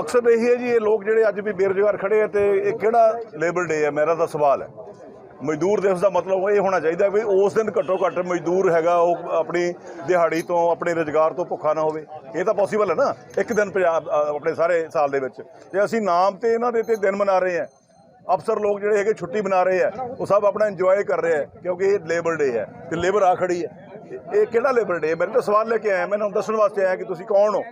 ਮਕਸਦ ਇਹ ਹੈ ਜੀ, ਇਹ ਲੋਕ ਜਿਹੜੇ ਅੱਜ ਵੀ ਬੇਰੁਜ਼ਗਾਰ ਖੜੇ ਆ ਤੇ ਇਹ ਕਿਹੜਾ ਲੇਬਰ ਡੇ ਹੈ? ਮੇਰਾ ਤਾਂ ਸਵਾਲ ਹੈ। ਮਜ਼ਦੂਰ ਦਿਵਸ ਦਾ ਮਤਲਬ ਇਹ ਹੋਣਾ ਚਾਹੀਦਾ ਵੀ ਉਸ ਦਿਨ ਘੱਟੋ ਘੱਟ ਮਜ਼ਦੂਰ ਹੈਗਾ, ਉਹ ਆਪਣੀ ਦਿਹਾੜੀ ਤੋਂ, ਆਪਣੇ ਰੋਜ਼ਗਾਰ ਤੋਂ ਭੁੱਖਾ ਨਾ ਹੋਵੇ। ਇਹ ਤਾਂ ਪੋਸੀਬਲ ਹੈ ਨਾ, ਇੱਕ ਦਿਨ ਪੰਜਾਬ ਆਪਣੇ ਸਾਰੇ ਸਾਲ ਦੇ ਵਿੱਚ। ਤੇ ਅਸੀਂ ਨਾਮ ਤੇ ਇਹਨਾਂ ਦੇ ਤੇ ਦਿਨ ਮਨਾ ਰਹੇ ਹਾਂ, ਅਫਸਰ ਲੋਕ ਜਿਹੜੇ ਹੈਗੇ ਛੁੱਟੀ ਮਨਾ ਰਹੇ ਆ, ਉਹ ਸਭ ਆਪਣਾ ਇੰਜੋਏ ਕਰ ਰਹੇ ਆ, ਕਿਉਂਕਿ ਇਹ ਲੇਬਰ ਡੇ ਹੈ ਤੇ ਲੇਬਰ ਆ ਖੜੀ ਹੈ। ਇਹ- ਕਿਹੜਾ ਲੇਬਰ ਡੇ ਮੇਰੇ ਤਾਂ ਸਵਾਲ ਲੈ ਕੇ ਆਇਆ ਮੈਂ ਤੁਹਾਨੂੰ ਦੱਸਣ ਵਾਸਤੇ ਆਇਆ ਕਿ ਤੁਸੀਂ ਕੌਣ ਹੋ?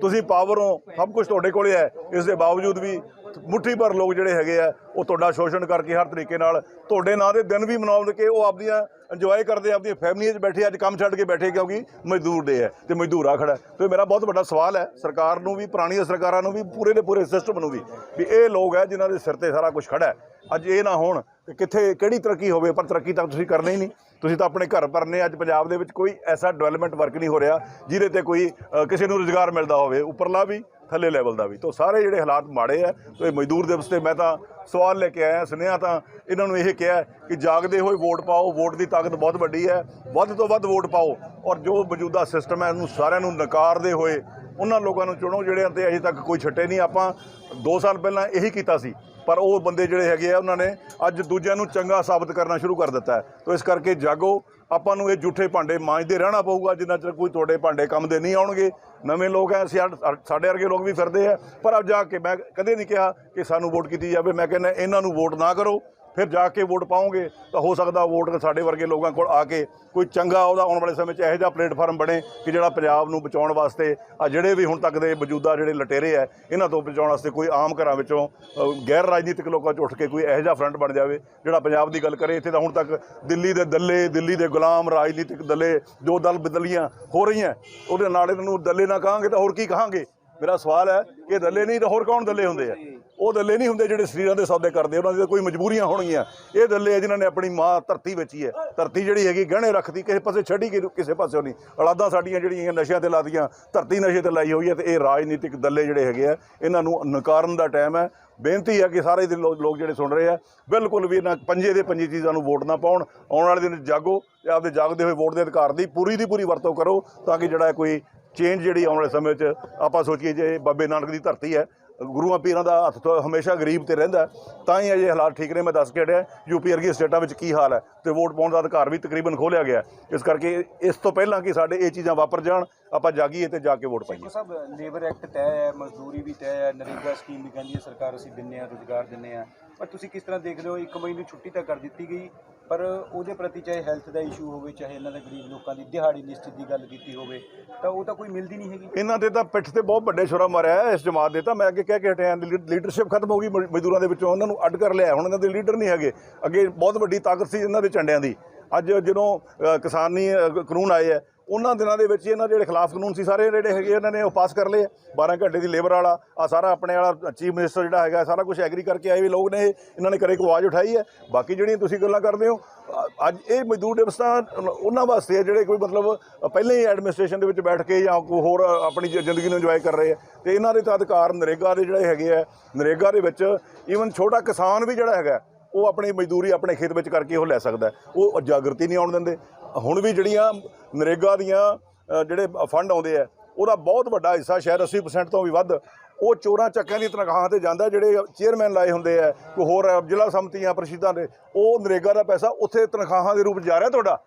ਤੁਸੀਂ ਪਾਵਰ ਹੋ, ਸਭ ਕੁਝ ਤੁਹਾਡੇ ਕੋਲੇ ਹੈ। ਇਸ ਦੇ ਬਾਵਜੂਦ ਵੀ ਮੁੱਠੀ ਭਰ ਲੋਕ ਜਿਹੜੇ ਹੈਗੇ ਆ, ਉਹ ਤੁਹਾਡਾ ਸ਼ੋਸ਼ਣ ਕਰਕੇ ਹਰ ਤਰੀਕੇ ਨਾਲ ਤੁਹਾਡੇ ਨਾਂ ਦੇ ਦਿਨ ਵੀ ਮਨਾਉਣ ਕੇ ਉਹ ਆਪਦੀਆਂ ਇੰਜੋਏ ਕਰਦੇ, ਆਪਦੀਆਂ ਫੈਮਲੀਆਂ 'ਚ ਬੈਠੇ, ਅੱਜ ਕੰਮ ਛੱਡ ਕੇ ਬੈਠੇ ਕਿਉਂਕਿ ਮਜ਼ਦੂਰ ਡੇ ਹੈ ਤੇ ਮਜ਼ਦੂਰ ਆ ਖੜਾ। ਹੈ। ਤੇ ਮੇਰਾ ਬਹੁਤ ਵੱਡਾ ਸਵਾਲ ਹੈ, ਸਰਕਾਰ ਨੂੰ ਵੀ, ਪੁਰਾਣੀਆਂ ਸਰਕਾਰਾਂ ਨੂੰ ਵੀ, ਪੂਰੇ ਦੇ ਪੂਰੇ ਸਿਸਟਮ ਨੂੰ ਵੀ ਵੀ ਇਹ ਲੋਕ ਹੈ ਜਿਨ੍ਹਾਂ ਦੇ ਸਿਰ ਤੇ ਸਾਰਾ ਕੁਝ ਖੜਾ ਹੈ। ਅੱਜ ਇਹ ਨਾ ਹੋਣ ਕਿ ਕਿੱਥੇ, ਕਿਹੜੀ ਤਰੱਕੀ ਹੋਵੇ, ਪਰ ਤਰੱਕੀ ਤਾਂ ਤੁਸੀਂ ਕਰਨੀ ਹੀ ਨਹੀਂ। ਤੁਸੀਂ ਤਾਂ ਆਪਣੇ ਘਰ ਭਰਨੇ ਅੱਜ ਪੰਜਾਬ ਦੇ ਵਿੱਚ ਕੋਈ ਐਸਾ ਡਿਵੈਲਪਮੈਂਟ ਵਰਕ ਨਹੀਂ ਹੋ ਰਿਹਾ ਜਿਹਦੇ ਤੇ ਕੋਈ ਕਿਸੇ ਨੂੰ ਰੁਜ਼ਗਾਰ ਮਿਲਦਾ ਹੋਵੇ, ਉੱਪਰਲਾ ਵੀ, ਥੱਲੇ ਲੈਵਲ ਦਾ ਵੀ। ਤੋਂ ਸਾਰੇ ਜਿਹੜੇ ਹਾਲਾਤ ਮਾੜੇ ਆ, ਤੇ ਮਜ਼ਦੂਰ ਦਿਵਸ ਤੇ ਮੈਂ ਤਾਂ ਸਵਾਲ ਲੈ ਕੇ ਆਇਆ, ਸੁਨੇਹਾ ਤਾਂ ਇਹਨਾਂ ਨੂੰ ਇਹ ਕਿਹਾ ਕਿ ਜਾਗਦੇ ਹੋਏ ਵੋਟ ਪਾਓ, ਵੋਟ ਦੀ ਤਾਕਤ ਬਹੁਤ ਵੱਡੀ ਹੈ, ਵੱਧ ਤੋਂ ਵੱਧ ਵੋਟ ਪਾਓ ਔਰ ਜੋ ਮੌਜੂਦਾ ਸਿਸਟਮ ਹੈ ਇਹਨੂੰ ਸਾਰਿਆਂ ਨੂੰ ਨਕਾਰਦੇ ਹੋਏ ਉਹਨਾਂ ਲੋਕਾਂ ਨੂੰ ਚੁਣੋ, ਜਿਹੜਿਆਂ ਤੇ ਅਜੇ ਤੱਕ ਕੋਈ ਛੱਟੇ ਨਹੀਂ। ਆਪਾਂ 2 ਸਾਲ ਪਹਿਲਾਂ ਇਹੀ ਕੀਤਾ ਸੀ ਪਰ ਉਹ ਬੰਦੇ ਜਿਹੜੇ ਹੈਗੇ ਆ, ਉਹਨਾਂ ਨੇ ਅੱਜ ਦੂਜਿਆਂ ਨੂੰ ਚੰਗਾ ਸਾਬਤ ਕਰਨਾ ਸ਼ੁਰੂ ਕਰ ਦਿੱਤਾ ਹੈ। ਤੋਂ ਇਸ ਕਰਕੇ ਜਾਗੋ, ਆਪਾਂ ਨੂੰ ਇਹ ਝੂਠੇ ਭਾਂਡੇ ਮਾਂਜਦੇ ਰਹਿਣਾ ਪਊਗਾ, ਜਿੰਨਾ ਚਿਰ ਕੋਈ ਤੁਹਾਡੇ ਭਾਂਡੇ ਕੰਮ ਦੇ ਨਹੀਂ ਆਉਣਗੇ। ਨਵੇਂ ਲੋਕ ਐ ਸਾਡੇ ਵਰਗੇ ਲੋਕ ਵੀ ਫਿਰਦੇ ਆ। ਪਰ ਅਬ ਜਾ ਕੇ ਮੈਂ ਕਦੇ ਨਹੀਂ ਕਿਹਾ ਕਿ ਸਾਨੂੰ ਵੋਟ ਕੀਤੀ ਜਾਵੇ। ਮੈਂ ਕਹਿੰਦਾ, ਇਹਨਾਂ ਨੂੰ ਵੋਟ ਨਾ ਕਰੋ। ਫਿਰ ਜਾ ਕੇ ਵੋਟ ਪਾਉਂਗੇ ਤਾਂ ਹੋ ਸਕਦਾ ਵੋਟ ਸਾਡੇ ਵਰਗੇ ਲੋਕਾਂ ਕੋਲ ਆ ਕੇ ਕੋਈ ਚੰਗਾ ਉਹਦਾ ਆਉਣ ਵਾਲੇ ਸਮੇਂ 'ਚ ਇਹੋ ਜਿਹਾ ਪਲੇਟਫਾਰਮ ਬਣੇ ਕਿ ਜਿਹੜਾ ਪੰਜਾਬ ਨੂੰ ਬਚਾਉਣ ਵਾਸਤੇ ਆ ਜਿਹੜੇ ਵੀ ਹੁਣ ਤੱਕ ਦੇ ਮੌਜੂਦਾ ਜਿਹੜੇ ਲਟੇਰੇ ਆ, ਇਹਨਾਂ ਤੋਂ ਬਚਾਉਣ ਵਾਸਤੇ ਕੋਈ ਆਮ ਘਰਾਂ ਵਿੱਚੋਂ ਗੈਰ ਰਾਜਨੀਤਿਕ ਲੋਕਾਂ 'ਚ ਉੱਠ ਕੇ ਕੋਈ ਇਹੋ ਜਿਹਾ ਫਰੰਟ ਬਣ ਜਾਵੇ ਜਿਹੜਾ ਪੰਜਾਬ ਦੀ ਗੱਲ ਕਰੇ। ਇੱਥੇ ਤਾਂ ਹੁਣ ਤੱਕ ਦਿੱਲੀ ਦੇ ਦੱਲੇ, ਦਿੱਲੀ ਦੇ ਗੁਲਾਮ, ਰਾਜਨੀਤਿਕ ਦੱਲੇ ਜੋ ਦਲ ਬਦਲੀਆਂ ਹੋ ਰਹੀਆਂ, ਉਹਦੇ ਨਾਲ ਇਹਨਾਂ ਨੂੰ ਦੱਲੇ ਨਾ ਕਹਾਂਗੇ ਤਾਂ ਹੋਰ ਕੀ ਕਹਾਂਗੇ? ਮੇਰਾ ਸਵਾਲ ਹੈ ਕਿ ਦੱਲੇ ਨਹੀਂ ਤਾਂ ਹੋਰ ਕੌਣ ਦੱਲੇ ਹੁੰਦੇ ਆ? ਉਹ ਦੱਲੇ ਨਹੀਂ ਹੁੰਦੇ ਜਿਹੜੇ ਸਰੀਰਾਂ ਦੇ ਸੌਦੇ ਕਰਦੇ, ਉਹਨਾਂ ਦੀ ਕੋਈ ਮਜਬੂਰੀਆਂ ਹੋਣਗੀਆਂ। ਇਹ ਦੱਲੇ ਆ ਜਿਨ੍ਹਾਂ ਨੇ ਆਪਣੀ ਮਾਂ ਧਰਤੀ ਵੇਚੀ ਹੈ। ਧਰਤੀ ਜਿਹੜੀ ਹੈਗੀ, ਗਹਿਣੇ ਰੱਖਦੀ ਕਿਸੇ ਪਾਸੇ ਛੱਡੀ ਕਿ ਕਿਸੇ ਪਾਸੇ ਨਹੀਂ। ਔਲਾਦਾਂ ਸਾਡੀਆਂ ਜਿਹੜੀਆਂ ਨਸ਼ਿਆਂ ਤੇ ਲਾਦੀਆਂ, ਧਰਤੀ ਨਸ਼ੇ ਤੇ ਲਾਈ ਹੋਈ ਹੈ ਤੇ ਇਹ ਰਾਜਨੀਤਿਕ ਦੱਲੇ ਜਿਹੜੇ ਹੈਗੇ ਆ, ਇਹਨਾਂ ਨੂੰ ਨਕਾਰਨ ਦਾ ਟਾਈਮ ਹੈ। ਬੇਨਤੀ ਹੈ ਕਿ ਸਾਰੇ ਦੇ ਲੋਕ ਜਿਹੜੇ ਸੁਣ ਰਹੇ ਆ, ਬਿਲਕੁਲ ਵੀ ਇਹਨਾਂ ਪੰਜੇ ਦੇ ਪੰਜੀ ਚੀਜ਼ਾਂ ਨੂੰ ਵੋਟ ਨਾ ਪਾਉਣ। ਆਉਣ ਵਾਲੇ ਦਿਨ ਜਾਗੋ ਤੇ ਆਪਦੇ ਜਾਗਦੇ ਹੋਏ ਵੋਟ ਦੇ ਅਧਿਕਾਰ ਦੀ ਪੂਰੀ ਦੀ ਪੂਰੀ ਵਰਤੋਂ ਕਰੋ ਤਾਂ ਕਿ ਜਿਹੜਾ ਕੋਈ ਚੇਂਜ ਜਿਹੜੀ ਆਉਣ ਵਾਲੇ ਸਮੇਂ 'ਚ ਆਪਾਂ ਸੋਚੀਏ ਜੇ ਬਾਬੇ ਨਾਨਕ ਦੀ ਧਰਤੀ ਹੈ ਗੁਰੂਆਂ ਪੀਰਾਂ ਦਾ ਹੱਥ ਤੋਂ ਹਮੇਸ਼ਾ ਗਰੀਬ ਤੇ ਰਹਿੰਦਾ ਤਾਂ ਹੀ ਅਜੇ ਹਾਲਾਤ ਠੀਕ ਨੇ, ਮੈਂ ਦੱਸ ਕੇ ਹਟਿਆ। ਯੂਪੀ ਵਰਗੀ ਸਟੇਟਾਂ ਵਿੱਚ ਕੀ ਹਾਲ ਹੈ? ਤੇ ਵੋਟ ਪਾਉਣ ਦਾ ਅਧਿਕਾਰ ਵੀ ਤਕਰੀਬਨ ਖੋਲਿਆ ਗਿਆ ਇਸ ਕਰਕੇ ਇਸ ਤੋਂ ਪਹਿਲਾਂ ਕਿ ਸਾਡੇ ਇਹ ਚੀਜ਼ਾਂ ਵਾਪਰ ਜਾਣ, ਆਪਾਂ ਜਾਗੀਏ ਤੇ ਜਾ ਕੇ ਵੋਟ ਪਾਈਏ। ਸਭ ਲੇਬਰ ਐਕਟ ਤੈਅ ਹੈ, ਮਜ਼ਦੂਰੀ ਵੀ ਤੈਅ ਹੈ, ਨਰੇਗਾ ਸਕੀਮ ਵੀ ਕਹਿੰਦੀ ਹੈ, ਸਰਕਾਰ ਅਸੀਂ ਦਿੰਨੇ ਆ ਰੋਜ਼ਗਾਰ ਦਿੰਨੇ ਆ ਪਰ ਤੁਸੀਂ ਕਿਸ ਤਰ੍ਹਾਂ ਦੇਖਦੇ ਹੋ, ਇੱਕ ਮਈ ਨੂੰ ਛੁੱਟੀ ਤਾਂ ਕਰ ਦਿੱਤੀ ਗਈ। ਪਰ ਉਹਦੇ ਪ੍ਰਤੀ ਚਾਹੇ ਹੈਲਥ ਦਾ ਇਸ਼ੂ ਹੋਵੇ, ਚਾਹੇ ਇਹਨਾਂ ਦੇ ਗਰੀਬ ਲੋਕਾਂ ਦੀ ਦਿਹਾੜੀ ਨਿਸ਼ਚਿਤ ਦੀ ਗੱਲ ਕੀਤੀ ਹੋਵੇ, ਤਾਂ ਉਹ ਤਾਂ ਕੋਈ ਮਿਲਦੀ ਨਹੀਂ ਹੈਗੀ। ਇਹਨਾਂ ਦੇ ਤਾਂ ਪਿੱਠ ਤੇ ਬਹੁਤ ਵੱਡੇ ਛੁਰਾ ਮਾਰਿਆ ਇਸ ਜਮਾਤ ਦੇ, ਤਾਂ ਮੈਂ ਅੱਗੇ ਕਹਿ ਕੇ ਹਟਿਆ ਲੀਡਰਸ਼ਿਪ ਖਤਮ ਹੋ ਗਈ ਮਜ਼ਦੂਰਾਂ ਦੇ ਵਿੱਚੋਂ, ਉਹਨਾਂ ਨੂੰ ਅੱਡ ਕਰ ਲਿਆ, ਹੁਣ ਇਹਨਾਂ ਦੇ ਲੀਡਰ ਨਹੀਂ ਹੈਗੇ। ਅੱਗੇ ਬਹੁਤ ਵੱਡੀ ਤਾਕਤ ਸੀ ਇਹਨਾਂ ਦੇ ਝੰਡਿਆਂ ਦੀ। ਅੱਜ ਜਦੋਂ ਕਿਸਾਨੀ ਕਾਨੂੰਨ ਆਏ ਆ ਉਹਨਾਂ ਦਿਨਾਂ ਦੇ ਵਿੱਚ ਇਹਨਾਂ ਜਿਹੜੇ ਖਿਲਾਫ ਕਾਨੂੰਨ ਸੀ, ਸਾਰੇ ਜਿਹੜੇ ਹੈਗੇ ਇਹਨਾਂ ਨੇ ਉਹ ਪਾਸ ਕਰ ਲਏ ਆ। 12 ਘੰਟੇ ਦੀ ਲੇਬਰ ਵਾਲਾ ਆ ਸਾਰਾ ਆਪਣੇ ਵਾਲਾ ਚੀਫ ਮਿਨਿਸਟਰ ਜਿਹੜਾ ਹੈਗਾ, ਸਾਰਾ ਕੁਝ ਐਗਰੀ ਕਰਕੇ ਆਏ ਵੀ ਲੋਕ ਨੇ ਇਹਨਾਂ ਨੇ ਕਰੇ ਕੋ ਆਵਾਜ਼ ਉਠਾਈ ਹੈ। ਬਾਕੀ ਜਿਹੜੀਆਂ ਤੁਸੀਂ ਗੱਲਾਂ ਕਰਦੇ ਹੋ ਅੱਜ ਇਹ ਮਜ਼ਦੂਰ ਦਿਵਸ ਤਾਂ ਉਹਨਾਂ ਵਾਸਤੇ ਹੈ ਜਿਹੜੇ ਕੋਈ ਮਤਲਬ ਪਹਿਲਾਂ ਹੀ ਐਡਮਿਨਿਸਟ੍ਰੇਸ਼ਨ ਦੇ ਵਿੱਚ ਬੈਠ ਕੇ ਜਾਂ ਕੋਈ ਹੋਰ ਆਪਣੀ ਜ਼ਿੰਦਗੀ ਨੂੰ ਇੰਜੋਏ ਕਰ ਰਹੇ ਆ। ਤੇ ਇਹਨਾਂ ਦੇ ਤਾਂ ਅਧਿਕਾਰ ਨਰੇਗਾ ਦੇ ਜਿਹੜੇ ਹੈਗੇ ਆ, ਨਰੇਗਾ ਦੇ ਵਿੱਚ ਈਵਨ ਛੋਟਾ ਕਿਸਾਨ ਵੀ ਜਿਹੜਾ ਹੈਗਾ, ਉਹ ਆਪਣੀ ਮਜ਼ਦੂਰੀ ਆਪਣੇ ਖੇਤ ਵਿੱਚ ਕਰਕੇ ਉਹ ਲੈ ਸਕਦਾ ਉਹ ਜਾਗਰਤੀ ਨਹੀਂ ਆਉਣ ਦਿੰਦੇ। ਹੁਣ ਵੀ ਜਿਹੜੀਆਂ ਨਰੇਗਾ ਦੀਆਂ ਜਿਹੜੇ ਫੰਡ ਆਉਂਦੇ ਆ ਉਹਦਾ ਬਹੁਤ ਵੱਡਾ ਹਿੱਸਾ ਸ਼ਾਇਦ 80% ਤੋਂ ਵੀ ਵੱਧ ਉਹ ਚੋਰਾਂ ਚੱਕਿਆਂ ਦੀ ਤਨਖਾਹਾਂ ਤੇ ਜਾਂਦਾ ਜਿਹੜੇ ਚੇਅਰਮੈਨ ਲਾਏ ਹੁੰਦੇ ਆ ਕੋਈ ਹੋਰ ਜ਼ਿਲ੍ਹਾ ਸਮਤੀਆਂ ਪ੍ਰਸ਼ੀਦਾਂ ਦੇ ਉਹ ਨਰੇਗਾ ਦਾ ਪੈਸਾ ਉੱਥੇ ਤਨਖਾਹਾਂ ਦੇ ਰੂਪ ਜਾ ਰਿਹਾ ਤੁਹਾਡਾ।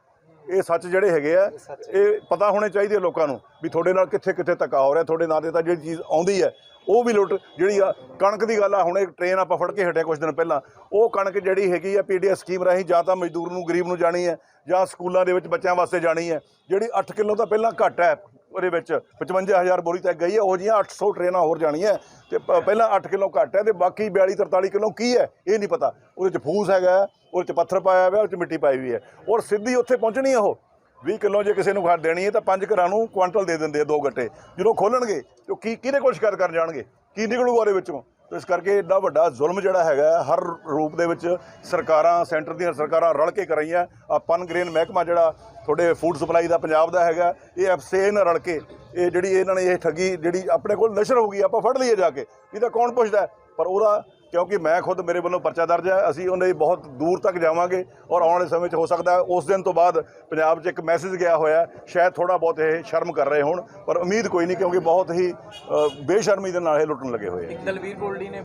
ਇਹ ਸੱਚ ਜਿਹੜੇ ਹੈਗੇ ਆ ਇਹ ਪਤਾ ਹੋਣੇ ਚਾਹੀਦੇ ਲੋਕਾਂ ਨੂੰ ਵੀ ਤੁਹਾਡੇ ਨਾਲ ਕਿੱਥੇ ਕਿੱਥੇ ਧੱਕਾ ਹੋ ਰਿਹਾ ਤੁਹਾਡੇ ਨਾਂ ਤੇ ਤਾਂ ਜਿਹੜੀ ਚੀਜ਼ ਆਉਂਦੀ ਹੈ ਉਹ ਵੀ ਲੁੱਟ ਜਿਹੜੀ ਆ ਕਣਕ ਦੀ ਗੱਲ ਆ, ਹੁਣ ਇੱਕ ਟ੍ਰੇਨ ਆਪਾਂ ਫੜ ਕੇ ਹਟਿਆ ਕੁਝ ਦਿਨ ਪਹਿਲਾਂ। ਉਹ ਕਣਕ ਜਿਹੜੀ ਹੈਗੀ ਆ ਪੀਡੀਐਸ ਸਕੀਮ ਰਾਹੀਂ ਜਾਂ ਤਾਂ ਮਜ਼ਦੂਰ ਨੂੰ, ਗਰੀਬ ਨੂੰ ਜਾਣੀ ਹੈ ਜਾਂ ਸਕੂਲਾਂ ਦੇ ਵਿੱਚ ਬੱਚਿਆਂ ਵਾਸਤੇ ਜਾਣੀ ਹੈ। ਜਿਹੜੀ 8 ਕਿਲੋ ਤਾਂ ਪਹਿਲਾਂ ਘੱਟ ਹੈ ਉਹਦੇ ਵਿੱਚ 55000 ਬੋਰੀ ਤੱਕ ਗਈ ਹੈ, ਉਹ ਜੀਆਂ 800 ਟ੍ਰੇਨਾਂ ਹੋਰ ਜਾਣੀਆਂ ਤੇ ਪ- ਪਹਿਲਾਂ 8 ਕਿਲੋ ਘੱਟ ਹੈ ਤੇ ਬਾਕੀ 42 43 ਕਿਲੋ ਕੀ ਹੈ, ਇਹ ਨਹੀਂ ਪਤਾ। ਉਹਦੇ ਚ ਫੂਸ ਹੈਗਾ, ਉਹਦੇ ਚ ਪੱਥਰ ਪਾਇਆ ਹੋਇਆ, ਉਹਦੇ ਚ ਮਿੱਟੀ ਪਾਈ ਹੋਈ ਹੈ। ਔਰ ਸਿੱਧੀ ਉੱਥੇ ਪਹੁੰਚਣੀ ਹੈ ਉਹ। 20 ਕਿਲੋ ਜੇ ਕਿਸੇ ਨੂੰ ਖਾਦ ਦੇਣੀ ਹੈ ਤਾਂ ਪੰਜ ਘਰਾਂ ਨੂੰ ਕੁਆਂਟਲ ਦੇ ਦਿੰਦੇ ਆ ਦੋ ਗੱਟੇ। ਜਦੋਂ ਖੋਲਣਗੇ, ਤੇ ਉਹ ਕੀ ਕਿਹਦੇ ਕੋਲ ਸ਼ਿਕਾਇਤ ਕਰਨ ਜਾਣਗੇ? ਕੀ ਨਿਕਲੂਗਾ ਉਹਦੇ ਵਿੱਚੋਂ? ਤੇ ਇਸ ਕਰਕੇ ਐਡਾ ਵੱਡਾ ਜ਼ੁਲਮ ਜਿਹੜਾ ਹੈਗਾ ਹਰ ਰੂਪ ਦੇ ਵਿੱਚ ਸਰਕਾਰਾਂ, ਸੈਂਟਰ ਦੀਆਂ ਸਰਕਾਰਾਂ ਰਲ ਕੇ ਕਰਾਈਆਂ। ਆ ਪਨ ਗ੍ਰੇਨ ਮਹਿਕਮਾ ਜਿਹੜਾ ਤੁਹਾਡੇ ਫੂਡ ਸਪਲਾਈ ਦਾ ਪੰਜਾਬ ਦਾ ਹੈਗਾ, ਇਹ ਐਫਸੇ ਨਾਲ ਰਲ ਕੇ, ਇਹ ਜਿਹੜੀ ਇਹਨਾਂ ਨੇ ਇਹ ਠੱਗੀ, ਜਿਹੜੀ ਆਪਣੇ ਕੋਲ ਨਸ਼ਰ ਹੋ ਗਈ ਆਪਾਂ ਫੜ ਲਈਏ ਜਾ ਕੇ। ਇਹਦਾ ਕੌਣ ਪੁੱਛਦਾ? ਪਰ ਉਹਦਾ ਕਿਉਂਕਿ ਮੈਂ ਖੁਦ ਮੇਰੇ ਵੱਲੋਂ ਪਰਚਾ ਦਰਜ ਹੈ, ਅਸੀਂ ਉਹਨੇ ਬਹੁਤ ਦੂਰ ਤੱਕ ਜਾਵਾਂਗੇ ਔਰ ਆਉਣ ਵਾਲੇ ਸਮੇਂ 'ਚ ਹੋ ਸਕਦਾ ਉਸ ਦਿਨ ਤੋਂ ਬਾਅਦ ਪੰਜਾਬ 'ਚ ਇੱਕ ਮੈਸੇਜ ਗਿਆ ਹੋਇਆ ਸ਼ਾਇਦ ਥੋੜਾ ਬਹੁਤ ਇਹ ਸ਼ਰਮ ਕਰ ਰਹੇ ਹੋਣ, ਪਰ ਉਮੀਦ ਕੋਈ ਨਹੀਂ ਕਿਉਂਕਿ ਬਹੁਤ ਹੀ ਬੇਸ਼ਰਮੀ ਦੇ ਨਾਲ ਇਹ ਲੁੱਟਣ ਲੱਗੇ ਹੋਏ ਹੈ। ਦਲਵੀਰ ਕੋਲਡੀ ਨੇ